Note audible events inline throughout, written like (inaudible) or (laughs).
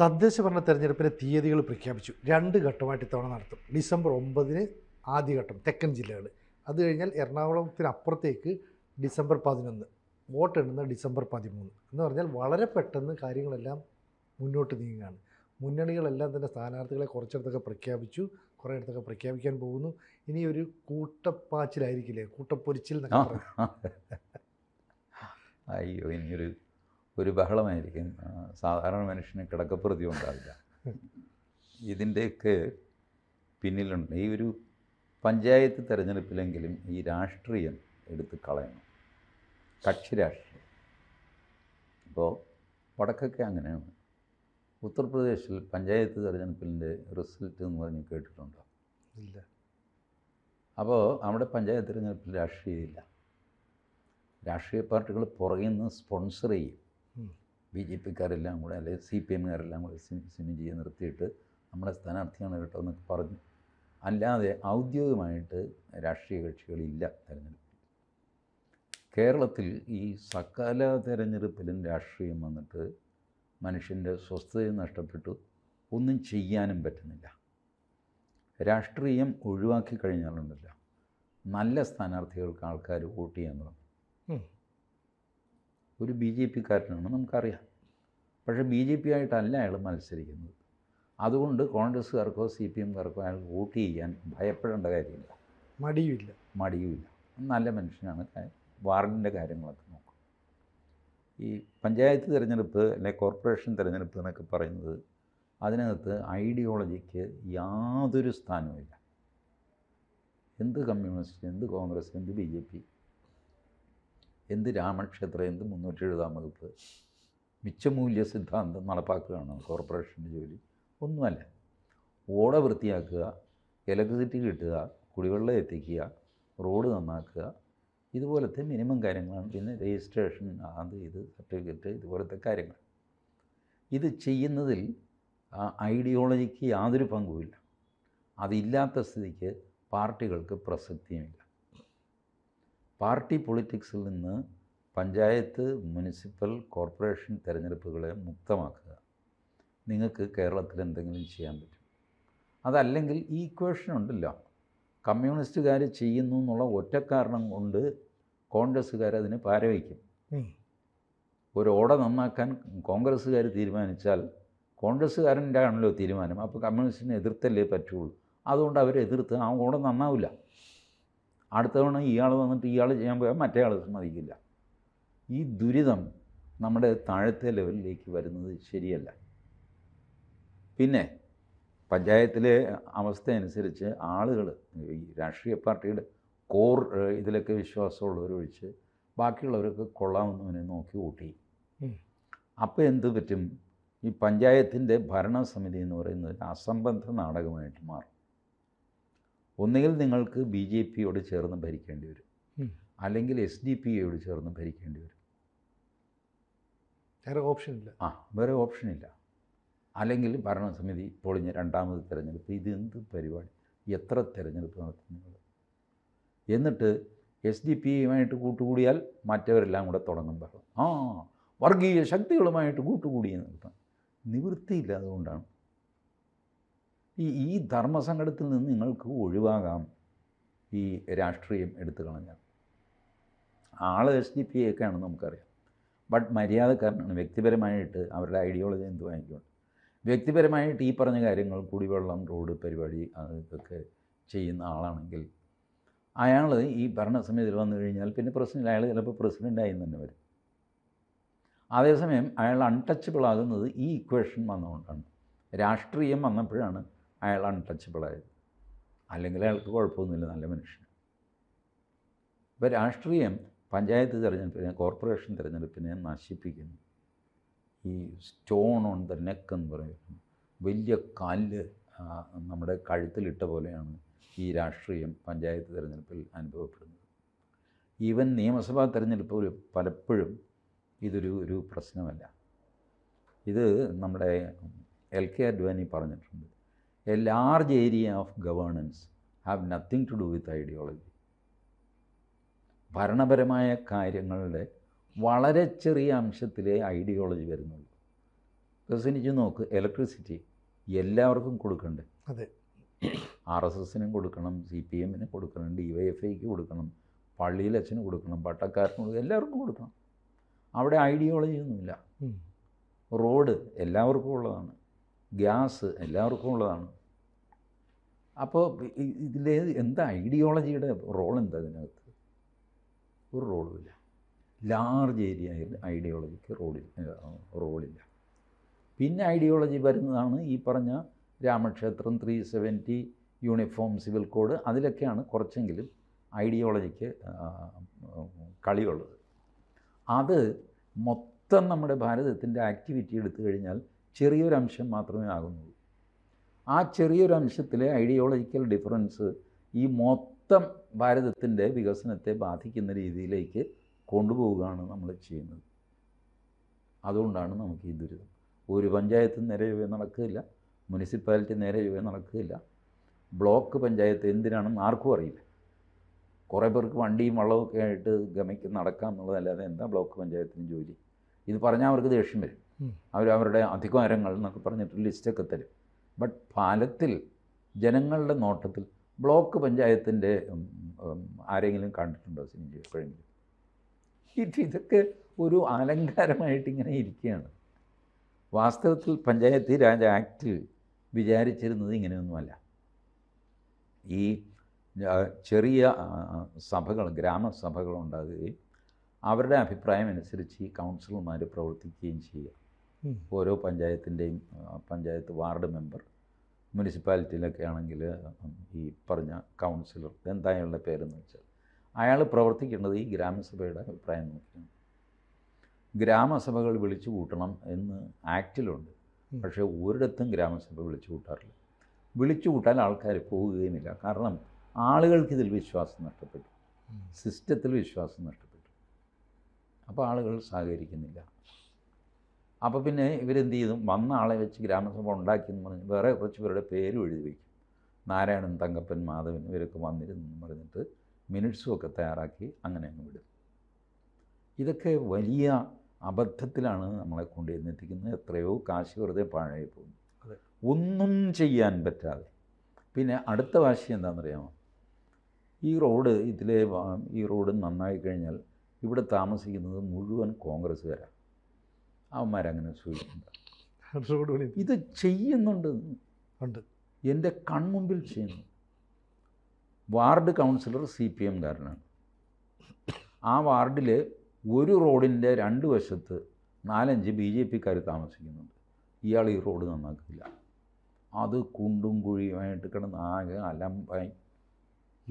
തദ്ദേശ ഭരണ തെരഞ്ഞെടുപ്പിന്റെ തീയതികൾ പ്രഖ്യാപിച്ചു. രണ്ട് ഘട്ടമായിട്ട് ഇത്തവണ നടത്തും. ഡിസംബർ ഒമ്പതിന് ആദ്യഘട്ടം തെക്കൻ ജില്ലകൾ അത് കഴിഞ്ഞാൽ എറണാകുളത്തിനപ്പുറത്തേക്ക് ഡിസംബർ പതിനൊന്ന് വോട്ടെണ്ണുന്ന ഡിസംബർ പതിമൂന്ന് എന്ന് പറഞ്ഞാൽ വളരെ പെട്ടെന്ന് കാര്യങ്ങളെല്ലാം മുന്നോട്ട് നീങ്ങുകയാണ്. മുന്നണികളെല്ലാം തന്നെ സ്ഥാനാർത്ഥികളെ കുറച്ചിടത്തൊക്കെ പ്രഖ്യാപിച്ചു കുറേ ഇടത്തൊക്കെ പ്രഖ്യാപിക്കാൻ പോകുന്നു. ഇനി ഒരു കൂട്ടപ്പാച്ചിലായിരിക്കില്ലേ? കൂട്ടപ്പൊരിച്ചിൽ എന്നൊക്കെ. അയ്യോ ഇനിയൊരു ഒരു ബഹളമായിരിക്കും. സാധാരണ മനുഷ്യന് കിടക്കപ്രതി ഉണ്ടാവില്ല. ഇതിന്റെയൊക്കെ പിന്നിലുണ്ട്. ഈ ഒരു പഞ്ചായത്ത് തിരഞ്ഞെടുപ്പിലെങ്കിലും ഈ രാഷ്ട്രീയം എടുത്ത് കളയണം. കക്ഷി രാഷ്ട്രീയം. അപ്പോൾ വടക്കൊക്കെ അങ്ങനെയാണ്. ഉത്തർപ്രദേശിൽ പഞ്ചായത്ത് തിരഞ്ഞെടുപ്പിന്റെ റിസൾട്ട് എന്ന് പറഞ്ഞ് കേട്ടിട്ടുണ്ടോ? ഇല്ല. അപ്പോൾ അവിടെ പഞ്ചായത്ത് തിരഞ്ഞെടുപ്പിൽ രാഷ്ട്രീയമില്ല. രാഷ്ട്രീയ പാർട്ടികൾ പുറകിൽ നിന്ന് സ്പോൺസർ ചെയ്യും. ബി ജെ പിക്കാരെല്ലാം കൂടെ അല്ലെങ്കിൽ സി പി എമ്മുകാരെല്ലാം കൂടെ സിമി സിമിജിയെ നിർത്തിയിട്ട് നമ്മുടെ സ്ഥാനാർത്ഥിയാണ് കേട്ടോ എന്നൊക്കെ പറഞ്ഞു. അല്ലാതെ ഔദ്യോഗികമായിട്ട് രാഷ്ട്രീയ കക്ഷികളില്ല തിരഞ്ഞെടുപ്പിൽ. കേരളത്തിൽ ഈ സകല തിരഞ്ഞെടുപ്പിലും രാഷ്ട്രീയം വന്നിട്ട് മനുഷ്യന്റെ സ്വസ്ഥതയും നഷ്ടപ്പെട്ടു ഒന്നും ചെയ്യാനും പറ്റുന്നില്ല. രാഷ്ട്രീയം ഒഴിവാക്കി കഴിഞ്ഞാലുണ്ടല്ല നല്ല സ്ഥാനാർത്ഥികൾക്ക് ആൾക്കാർ വോട്ട് ചെയ്യാൻ തുടങ്ങും. ഒരു ബി ജെ പിക്കാരനാണ് നമുക്കറിയാം. പക്ഷേ ബി ജെ പി ആയിട്ടല്ല അയാൾ മത്സരിക്കുന്നത്. അതുകൊണ്ട് കോൺഗ്രസ്സുകാർക്കോ സി പി എംകാർക്കോ അയാൾ വോട്ട് ചെയ്യാൻ ഭയപ്പെടേണ്ട കാര്യമില്ല. മടിയുമില്ല. മടിയുമില്ല. നല്ല മനുഷ്യനാണ്. വാർഡിന്റെ കാര്യങ്ങളൊക്കെ നോക്കും. ഈ പഞ്ചായത്ത് തിരഞ്ഞെടുപ്പ് അല്ലെ കോർപ്പറേഷൻ തിരഞ്ഞെടുപ്പ് എന്നൊക്കെ പറയുന്നത് അതിനകത്ത് ഐഡിയോളജിക്ക് യാതൊരു സ്ഥാനവുമില്ല. എന്ത് കമ്മ്യൂണിസ്റ്റ് എന്ത് കോൺഗ്രസ് എന്ത് ബി ജെ പി എന്ത് രാമക്ഷേത്രം എന്ത് മുന്നൂറ്റി എഴുപതാം വകുപ്പ് മിച്ചമൂല്യ സിദ്ധാന്തം നടപ്പാക്കുകയാണ് കോർപ്പറേഷന്റെ ജോലി? ഒന്നുമല്ല. ഓട വൃത്തിയാക്കുക ഇലക്ട്രിസിറ്റി കിട്ടുക കുടിവെള്ളം എത്തിക്കുക റോഡ് നന്നാക്കുക ഇതുപോലത്തെ മിനിമം കാര്യങ്ങളാണ്. പിന്നെ രജിസ്ട്രേഷൻ അത് ഇത് സർട്ടിഫിക്കറ്റ് ഇതുപോലത്തെ കാര്യങ്ങൾ. ഇത് ചെയ്യുന്നതിൽ ആ ഐഡിയോളജിക്ക് യാതൊരു പങ്കുമില്ല. അതില്ലാത്ത സ്ഥിതിക്ക് പാർട്ടികൾക്ക് പ്രസക്തിയുമില്ല. പാർട്ടി പൊളിറ്റിക്സിൽ നിന്ന് പഞ്ചായത്ത് മുനിസിപ്പൽ കോർപ്പറേഷൻ തിരഞ്ഞെടുപ്പുകളെ മുക്തമാക്കുക. നിങ്ങൾക്ക് കേരളത്തിൽ എന്തെങ്കിലും ചെയ്യാൻ പറ്റും. അതല്ലെങ്കിൽ ഈ ഇക്വേഷൻ ഉണ്ടല്ലോ. കമ്മ്യൂണിസ്റ്റുകാർ ചെയ്യുന്നു എന്നുള്ള ഒറ്റ കാരണം കൊണ്ട് കോൺഗ്രസ്സുകാർ അതിന് പാരവയ്ക്കും. ഒരു ഓട നന്നാക്കാൻ കോൺഗ്രസ്സുകാർ തീരുമാനിച്ചാൽ കോൺഗ്രസ്സുകാരന്റെ ആണല്ലോ തീരുമാനം. അപ്പോൾ കമ്മ്യൂണിസ്റ്റിനെ എതിർത്തല്ലേ പറ്റുള്ളൂ. അതുകൊണ്ട് അവർ എതിർത്ത് ആ ഓട നന്നാവില്ല. അടുത്ത തവണ ഇയാൾ വന്നിട്ട് ഇയാൾ ചെയ്യാൻ പോയാൽ മറ്റേ ആൾ സമ്മതിക്കില്ല. ഈ ദുരിതം നമ്മുടെ താഴത്തെ ലെവലിലേക്ക് വരുന്നത് ശരിയല്ല. പിന്നെ പഞ്ചായത്തിലെ അവസ്ഥ അനുസരിച്ച് ആളുകൾ ഈ രാഷ്ട്രീയ പാർട്ടിയുടെ കോർ ഇതിലൊക്കെ വിശ്വാസമുള്ളവരൊഴിച്ച് ബാക്കിയുള്ളവരൊക്കെ കൊള്ളാവുന്നവനെ നോക്കി കൂട്ടി അപ്പോൾ എന്ത് പറ്റും? ഈ പഞ്ചായത്തിന്റെ ഭരണസമിതി എന്ന് പറയുന്നത് അസംബന്ധ നാടകമായിട്ട് മാറും. ഒന്നുകിൽ നിങ്ങൾക്ക് ബി ജെ പിയോട് ചേർന്ന് ഭരിക്കേണ്ടി വരും. അല്ലെങ്കിൽ എസ് ഡി പി യോട് ചേർന്ന് ഭരിക്കേണ്ടി വരും. വേറെ ഓപ്ഷൻ ഇല്ല. ആ വേറെ ഓപ്ഷൻ ഇല്ല. അല്ലെങ്കിൽ ഭരണസമിതി പൊളിഞ്ഞ് രണ്ടാമത് തിരഞ്ഞെടുപ്പ്. ഇത് എന്ത് പരിപാടി? എത്ര തിരഞ്ഞെടുപ്പ് നടത്തുന്നത് എന്നിട്ട് എസ് ഡി പി യുമായിട്ട് കൂട്ടുകൂടിയാൽ മറ്റവരെല്ലാം കൂടെ തുടങ്ങും ബഹളം ആ വർഗീയ ശക്തികളുമായിട്ട് കൂട്ടുകൂടി എന്ന് കേട്ടോ നിവൃത്തിയില്ല അതുകൊണ്ടാണ് ഈ ഈ ധർമ്മസങ്കടത്തിൽ നിന്ന് നിങ്ങൾക്ക് ഒഴിവാകാം. ഈ രാഷ്ട്രീയം എടുത്തു കളഞ്ഞാൽ. ആൾ എസ് ഡി പി ഒക്കെയാണ് നമുക്കറിയാം. ബട്ട് മര്യാദക്കാരനാണ്. വ്യക്തിപരമായിട്ട് അവരുടെ ഐഡിയോളജി എന്ത് വാങ്ങിക്കൊണ്ട്. വ്യക്തിപരമായിട്ട് ഈ പറഞ്ഞ കാര്യങ്ങൾ കുടിവെള്ളം റോഡ് പരിപാടി അതൊക്കെ ചെയ്യുന്ന ആളാണെങ്കിൽ അയാൾ ഈ ഭരണസമിതിയിൽ വന്നു കഴിഞ്ഞാൽ പിന്നെ പ്രസിഡന്റ് അയാൾ ചിലപ്പോൾ പ്രസിഡന്റായി തന്നെ വരും. അതേസമയം അയാൾ അൺടച്ചബിൾ ആകുന്നത് ഈ ഇക്വേഷൻ വന്നുകൊണ്ടാണ് രാഷ്ട്രീയം വന്നപ്പോഴാണ് അയാൾ അൺടച്ചബിൾ ആയത്. അല്ലെങ്കിൽ അയാൾക്ക് കുഴപ്പമൊന്നുമില്ല നല്ല മനുഷ്യൻ. ഇപ്പോൾ രാഷ്ട്രീയം പഞ്ചായത്ത് തിരഞ്ഞെടുപ്പിനെ കോർപ്പറേഷൻ തിരഞ്ഞെടുപ്പിനെ നശിപ്പിക്കുന്നു. ഈ സ്റ്റോൺ ഓൺ ദ നെക്ക് എന്ന് പറയുന്നത് വലിയ കല്ല് നമ്മുടെ കഴുത്തിലിട്ട പോലെയാണ് ഈ രാഷ്ട്രീയം പഞ്ചായത്ത് തിരഞ്ഞെടുപ്പിൽ അനുഭവപ്പെടുന്നത്. ഈവൻ നിയമസഭാ തിരഞ്ഞെടുപ്പ് പലപ്പോഴും ഇതൊരു ഒരു പ്രശ്നമല്ല. ഇത് നമ്മുടെ എൽ കെ അഡ്വാനി പറഞ്ഞിട്ടുണ്ട്. A large area of governance have nothing to do with ideology ഭരണപരമായ കാര്യങ്ങളുടെ വളരെ ചെറിയ അംശത്തിലേ ഐഡിയോളജി വരുന്നുള്ളൂ. പ്രസനിച്ച് നോക്ക് ഇലക്ട്രിസിറ്റി എല്ലാവർക്കും കൊടുക്കണ്ടേ? അതെ. ആർ എസ് എസിനും കൊടുക്കണം സി പി എമ്മിന് കൊടുക്കണം ഡി വൈ എഫ് ഐക്ക് കൊടുക്കണം പള്ളിയിൽ അച്ഛന് കൊടുക്കണം പട്ടക്കാരന് കൊടുക്കണം എല്ലാവർക്കും കൊടുക്കണം. അവിടെ ഐഡിയോളജി ഒന്നുമില്ല. റോഡ് എല്ലാവർക്കും ഉള്ളതാണ്. ഗ്യാസ് എല്ലാവർക്കും ഉള്ളതാണ്. അപ്പോൾ ഇതിൽ എന്താ ഐഡിയോളജിയുടെ റോൾ എന്താ ഇതിനകത്ത്? ഒരു റോളുമില്ല. ലാർജ് ഏരിയ ഐഡിയോളജിക്ക് റോഡിൽ റോളില്ല. പിന്നെ ഐഡിയോളജി വരുന്നതാണ് ഈ പറഞ്ഞ രാമക്ഷേത്രം three seventy uniform civil code അതിലൊക്കെയാണ് കുറച്ചെങ്കിലും ഐഡിയോളജിക്ക് കളിയുള്ളത്. അത് മൊത്തം നമ്മുടെ ഭാരതത്തിന്റെ ആക്ടിവിറ്റി എടുത്തു കഴിഞ്ഞാൽ ചെറിയൊരു അംശം മാത്രമേ ആകുന്നുള്ളൂ. ആ ചെറിയൊരു അംശത്തിലെ ഐഡിയോളജിക്കൽ ഡിഫറൻസ് ഈ മൊത്തം ഭാരതത്തിന്റെ വികസനത്തെ ബാധിക്കുന്ന രീതിയിലേക്ക് കൊണ്ടുപോവുകയാണ് നമ്മൾ ചെയ്യുന്നത്. അതുകൊണ്ടാണ് നമുക്ക് ഈ ദുരിതം. ഒരു പഞ്ചായത്ത് നേരെ ചൊവ്വേ നടക്കില്ല മുനിസിപ്പാലിറ്റി നേരെ ചൊവ്വേ നടക്കില്ല ബ്ലോക്ക് പഞ്ചായത്ത് എന്തിനാണെന്ന് ആർക്കും അറിയില്ല. കുറേ പേർക്ക് വണ്ടിയും വള്ളമൊക്കെ ആയിട്ട് ഗമയ്ക്ക് നടക്കാം എന്നുള്ളതല്ലാതെ എന്താ ബ്ലോക്ക് പഞ്ചായത്തിന് ജോലി? ഇത് പറഞ്ഞാൽ അവർക്ക് ദേഷ്യം വരും. അവർ അവരുടെ അധികാരങ്ങൾ എന്നൊക്കെ പറഞ്ഞിട്ട് ലിസ്റ്റൊക്കെ തരും. ബട്ട് ഫലത്തിൽ ജനങ്ങളുടെ നോട്ടത്തിൽ ബ്ലോക്ക് പഞ്ചായത്തിന്റെ ആരെങ്കിലും കണ്ടിട്ടുണ്ടോ സിനിമ എപ്പോഴെങ്കിലും? ഇത് ഇതൊക്കെ ഒരു അലങ്കാരമായിട്ട് ഇങ്ങനെ ഇരിക്കുകയാണ്. വാസ്തവത്തിൽ പഞ്ചായത്ത് രാജ് ആക്ട് വിചാരിച്ചിരുന്നത് ഇങ്ങനെയൊന്നുമല്ല. ഈ ചെറിയ സഭകൾ ഗ്രാമസഭകൾ ഉണ്ടാകുകയും അവരുടെ അഭിപ്രായം അനുസരിച്ച് ഈ കൗൺസിലർമാർ പ്രവർത്തിക്കുകയും ചെയ്യുക. ഓരോ പഞ്ചായത്തിന്റെയും പഞ്ചായത്ത് വാർഡ് മെമ്പർ മുനിസിപ്പാലിറ്റിയിലൊക്കെ ആണെങ്കിൽ ഈ പറഞ്ഞ കൗൺസിലർ എന്താ അയാളുടെ പേരെന്ന് വെച്ചാൽ അയാൾ പ്രവർത്തിക്കേണ്ടത് ഈ ഗ്രാമസഭയുടെ അഭിപ്രായം നോക്കിയാണ്. ഗ്രാമസഭകൾ വിളിച്ചു കൂട്ടണം എന്ന് ആക്റ്റിലുണ്ട്. പക്ഷേ ഒരിടത്തും ഗ്രാമസഭ വിളിച്ചു കൂട്ടാറില്ല. വിളിച്ചു കൂട്ടാൻ ആൾക്കാർ പോവുകയുമില്ല. കാരണം ആളുകൾക്കിതിൽ വിശ്വാസം നഷ്ടപ്പെട്ടു. സിസ്റ്റത്തിൽ വിശ്വാസം നഷ്ടപ്പെട്ടു. അപ്പോൾ ആളുകൾ സഹകരിക്കുന്നില്ല. അപ്പോൾ പിന്നെ ഇവരെന്ത് ചെയ്തു വന്ന ആളെ വെച്ച് ഗ്രാമസഭ ഉണ്ടാക്കി എന്ന് പറഞ്ഞ് വേറെ കുറച്ച് പേരുടെ പേരും എഴുതി വയ്ക്കും. നാരായണൻ തങ്കപ്പൻ മാധവൻ ഇവരൊക്കെ വന്നിരുന്നെന്ന് പറഞ്ഞിട്ട് മിനിറ്റ്സും ഒക്കെ തയ്യാറാക്കി അങ്ങനെ അങ്ങ് വിടും. ഇതൊക്കെ വലിയ അബദ്ധത്തിലാണ് നമ്മളെ കൊണ്ട് എന്നെത്തിക്കുന്നത്. എത്രയോ കാശ് വെറുതെ പാഴായി പോകുന്നു ഒന്നും ചെയ്യാൻ പറ്റാതെ. പിന്നെ അടുത്ത വാശി എന്താണെന്നറിയാമോ? ഈ റോഡ് ഇതിലെ ഈ റോഡ് നന്നായി കഴിഞ്ഞാൽ ഇവിടെ താമസിക്കുന്നത് മുഴുവൻ കോൺഗ്രസ്സുകാരാണ് അവന്മാരങ്ങനെ സൂചിക്കുന്നുണ്ട് ഇത് ചെയ്യുന്നുണ്ട്. ഉണ്ട്. എന്റെ കൺമുമ്പിൽ ചെയ്യുന്നു. വാർഡ് കൗൺസിലർ സി പി എംകാരനാണ് ആ വാർഡിൽ ഒരു റോഡിന്റെ രണ്ട് വശത്ത് നാലഞ്ച് ബി ജെ പിക്കാർ താമസിക്കുന്നുണ്ട്. ഇയാൾ ഈ റോഡ് നന്നാക്കില്ല. അത് കുണ്ടും കുഴിയുമായിട്ട് കിടന്ന് ആകെ അലമ്പായി.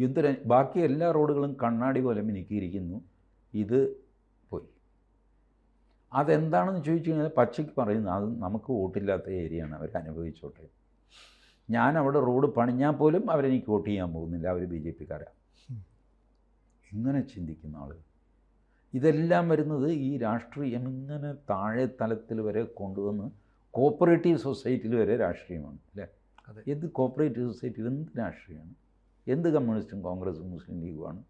എന്തൊരു ബാക്കി എല്ലാ റോഡുകളും കണ്ണാടി പോലെ മിനുക്കിയിരിക്കുന്നു. ഇത് അതെന്താണെന്ന് ചോദിച്ചു കഴിഞ്ഞാൽ പക്ഷിക്ക് പറയുന്നു അത് നമുക്ക് വോട്ടില്ലാത്ത ഏരിയയാണ് അവർ അനുഭവിച്ചോട്ടെ. ഞാൻ അവിടെ റോഡ് പണിഞ്ഞാൽ പോലും അവരെനിക്ക് വോട്ട് ചെയ്യാൻ പോകുന്നില്ല അവർ ബി ജെ പിക്കാരാണ്. ഇങ്ങനെ ചിന്തിക്കുന്ന ആളുകൾ ഇതെല്ലാം വരുന്നത് ഈ രാഷ്ട്രീയം ഇങ്ങനെ താഴെ തലത്തിൽ വരെ കൊണ്ടുവന്ന് കോപ്പറേറ്റീവ് സൊസൈറ്റിയിൽ വരെ രാഷ്ട്രീയമാണ് അല്ലേ? അതെ. എന്ത് കോപ്പറേറ്റീവ് സൊസൈറ്റിയിൽ എന്ത് രാഷ്ട്രീയമാണ്? എന്ത് കമ്മ്യൂണിസ്റ്റും കോൺഗ്രസും മുസ്ലിം ലീഗുമാണ്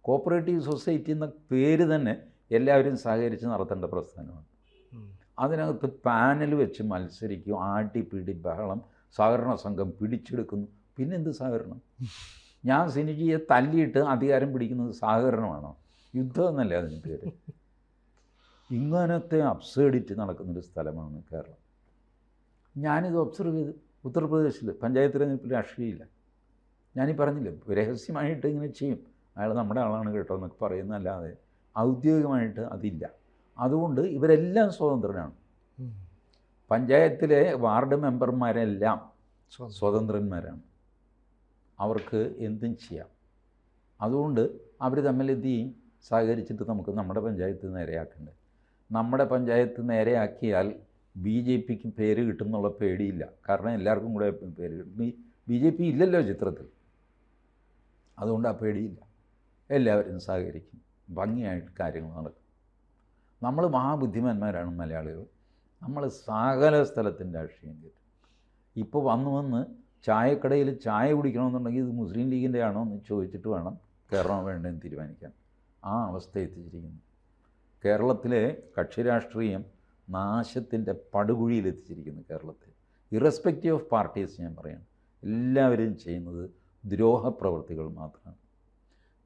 കോപ്പറേറ്റീവ് സൊസൈറ്റി എന്ന പേര് തന്നെ എല്ലാവരും സഹകരിച്ച് നടത്തേണ്ട പ്രസ്ഥാനമാണ്. അതിനകത്ത് പാനൽ വെച്ച് മത്സരിക്കും ആട്ടി പിടി ബഹളം സഹകരണ സംഘം പിടിച്ചെടുക്കുന്നു. പിന്നെന്ത് സഹകരണം? (laughs) ഞാൻ സിനിജിയെ തല്ലിയിട്ട് അധികാരം പിടിക്കുന്നത് സഹകരണമാണോ? യുദ്ധം എന്നല്ലേ അതിന് പേര്? (laughs) ഇങ്ങനത്തെ അബ്സേഡിറ്റ് നടക്കുന്നൊരു സ്ഥലമാണ് കേരളം. ഞാനിത് ഒബ്സർവ് ചെയ്ത് ഉത്തർപ്രദേശിൽ പഞ്ചായത്ത് തിരഞ്ഞെടുപ്പിൽ രാഷ്ട്രീയമില്ല ഞാനീ പറഞ്ഞില്ലേ രഹസ്യമായിട്ട് ഇങ്ങനെ ചെയ്യും. അയാൾ നമ്മുടെ ആളാണ് കേട്ടോ എന്നൊക്കെ പറയുന്നതല്ലാതെ ഔദ്യോഗികമായിട്ട് അതില്ല. അതുകൊണ്ട് ഇവരെല്ലാം സ്വതന്ത്രരാണ്. പഞ്ചായത്തിലെ വാർഡ് മെമ്പർമാരെല്ലാം സ്വതന്ത്രന്മാരാണ്. അവർക്ക് എന്തും ചെയ്യാം. അതുകൊണ്ട് അവർ തമ്മിൽ എന്ത് ചെയ്യും? സഹകരിച്ചിട്ട് നമുക്ക് നമ്മുടെ പഞ്ചായത്ത് നേരെയാക്കണ്ടേ. നമ്മുടെ പഞ്ചായത്ത് നേരെയാക്കിയാൽ ബി ജെ പിക്ക് പേര് കിട്ടും എന്നുള്ള പേടിയില്ല. കാരണം എല്ലാവർക്കും കൂടെ പേര് കിട്ടും. ബി ജെ പി ഇല്ലല്ലോ ചിത്രത്തിൽ. അതുകൊണ്ട് ആ പേടിയില്ല. എല്ലാവരും സഹകരിക്കും. ഭംഗിയായിട്ട് കാര്യങ്ങൾ നടക്കും. നമ്മൾ മഹാബുദ്ധിമാന്മാരാണ് മലയാളികൾ. നമ്മൾ സകല സ്ഥലത്തിന്റെ രാഷ്ട്രീയം കയറ്റും ഇപ്പോൾ വന്ന് വന്ന് ചായക്കടയിൽ ചായ കുടിക്കണമെന്നുണ്ടെങ്കിൽ ഇത് മുസ്ലിം ലീഗിന്റെ ആണോ എന്ന് ചോദിച്ചിട്ട് വേണം കയറണോ വേണ്ടതെന്ന് തീരുമാനിക്കാൻ. ആ അവസ്ഥ എത്തിച്ചിരിക്കുന്നു. കേരളത്തിലെ കക്ഷി രാഷ്ട്രീയം നാശത്തിന്റെ പടുകുഴിയിൽ എത്തിച്ചിരിക്കുന്നു കേരളത്തിൽ. ഇറസ്പെക്റ്റീവ് ഓഫ് പാർട്ടീസ് ഞാൻ പറയാണ്. എല്ലാവരും ചെയ്യുന്നത് ദ്രോഹപ്രവൃത്തികൾ മാത്രമാണ്.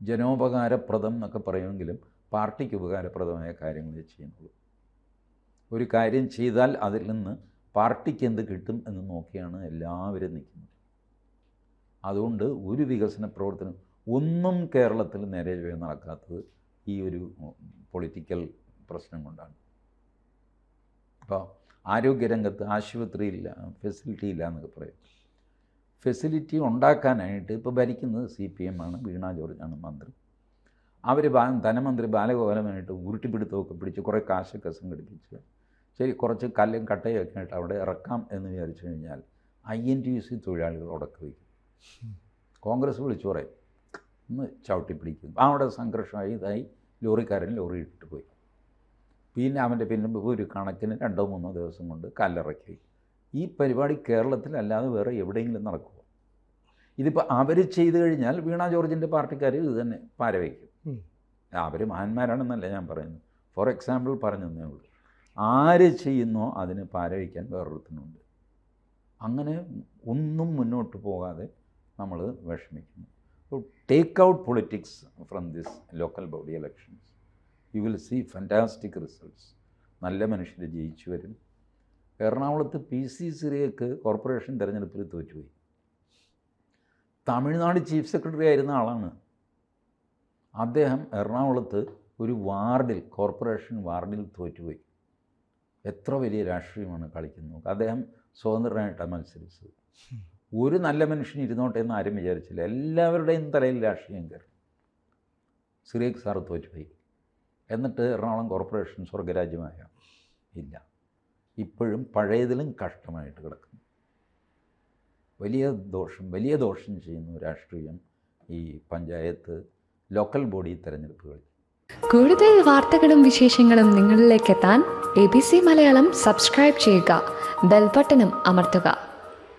ജനോപകാരപ്രദം എന്നൊക്കെ പറയുമെങ്കിലും പാർട്ടിക്ക് ഉപകാരപ്രദമായ കാര്യങ്ങളെ ചെയ്യുന്നുള്ളൂ. ഒരു കാര്യം ചെയ്താൽ അതിൽ നിന്ന് പാർട്ടിക്ക് എന്ത് കിട്ടും എന്ന് നോക്കിയാണ് എല്ലാവരും നിൽക്കുന്നത്. അതുകൊണ്ട് ഒരു വികസന പ്രവർത്തനം ഒന്നും കേരളത്തിൽ നേരെ നടക്കാത്തത് ഈ ഒരു പൊളിറ്റിക്കൽ പ്രശ്നം കൊണ്ടാണ്. ഇപ്പോൾ ആരോഗ്യരംഗത്ത് ആശുപത്രിയില്ല ഫെസിലിറ്റി ഇല്ല എന്നൊക്കെ പറയും. ഫെസിലിറ്റി ഉണ്ടാക്കാനായിട്ട് ഇപ്പോൾ ഭരിക്കുന്നത് സി പി എം ആണ് വീണ ജോർജാണ് മന്ത്രി. അവർ ബാ ധനമന്ത്രി ബാലഗോപാലമായിട്ട് ഉരുട്ടിപ്പിടുത്തമൊക്കെ പിടിച്ച് കുറേ കാശൊക്കെ സംഘടിപ്പിച്ച് ശരി കുറച്ച് കല്ലും കട്ടയും ഒക്കെ ആയിട്ട് അവിടെ ഇറക്കാം എന്ന് വിചാരിച്ചു കഴിഞ്ഞാൽ I N T U C തൊഴിലാളികൾ ഉടക്കി വയ്ക്കും. കോൺഗ്രസ് വിളിച്ചു പറയും ഒന്ന് ചവിട്ടി പിടിക്കും. അവിടെ സംഘർഷമായി ഇതായി ലോറിക്കാരൻ ലോറി ഇട്ടിട്ട് പോയി. പിന്നെ അവന്റെ പിന്നെ ഒരു കണക്കിന് രണ്ടോ മൂന്നോ ദിവസം കൊണ്ട് കല്ലിറക്കി ഈ പരിപാടി കേരളത്തിൽ അല്ലാതെ വേറെ എവിടെയെങ്കിലും നടക്കുമോ ഇതിപ്പോൾ അവർ ചെയ്തു കഴിഞ്ഞാൽ വീണ ജോർജിന്റെ പാർട്ടിക്കാർ ഇത് തന്നെ പാരവയ്ക്കും. അവർ മഹാന്മാരാണെന്നല്ല ഞാൻ പറയുന്നത്. ഫോർ എക്സാമ്പിൾ പറഞ്ഞതേ ഉള്ളൂ. ആര് ചെയ്യുന്നോ അതിന് പാരവയ്ക്കാൻ വേറൊരുത്തുന്നുണ്ട് അങ്ങനെ ഒന്നും മുന്നോട്ട് പോകാതെ നമ്മൾ വിഷമിക്കുന്നു. Take out politics from this local body elections you will see fantastic results നല്ല മനുഷ്യർ ജയിച്ചു വരും. എറണാകുളത്ത് പി സി സിറിയക്ക് കോർപ്പറേഷൻ തിരഞ്ഞെടുപ്പിൽ തോറ്റുപോയി. തമിഴ്നാട് ചീഫ് സെക്രട്ടറി ആയിരുന്ന ആളാണ്. അദ്ദേഹം എറണാകുളത്ത് ഒരു വാർഡിൽ കോർപ്പറേഷൻ വാർഡിൽ തോറ്റുപോയി. എത്ര വലിയ രാഷ്ട്രീയമാണ് കളിക്കുന്നത്. അദ്ദേഹം സ്വതന്ത്രനായിട്ടാണ് മത്സരിച്ചത്. ഒരു നല്ല മനുഷ്യൻ ഇരുന്നോട്ടെ എന്ന് ആരും വിചാരിച്ചില്ല. എല്ലാവരുടെയും തലയിൽ രാഷ്ട്രീയം കയറി. സിറിയക്ക് സാറ് തോറ്റുപോയി. എന്നിട്ട് എറണാകുളം കോർപ്പറേഷൻ സ്വർഗരാജ്യമായ ഇല്ല. ഇപ്പോഴും പഴയതിലും കഷ്ടമായിട്ട് കിടക്കുന്നു. വലിയ ദോഷം വലിയ ദോഷം ചെയ്യുന്നു രാഷ്ട്രീയം ഈ പഞ്ചായത്ത് ലോക്കൽ ബോഡി തെരഞ്ഞെടുപ്പുകളിൽ. കൂടുതൽ വാർത്തകളും വിശേഷങ്ങളും നിങ്ങളിലേക്ക് എത്താൻ A B C Malayalam subscribe ചെയ്യുക ബെൽബട്ടനും അമർത്തുക.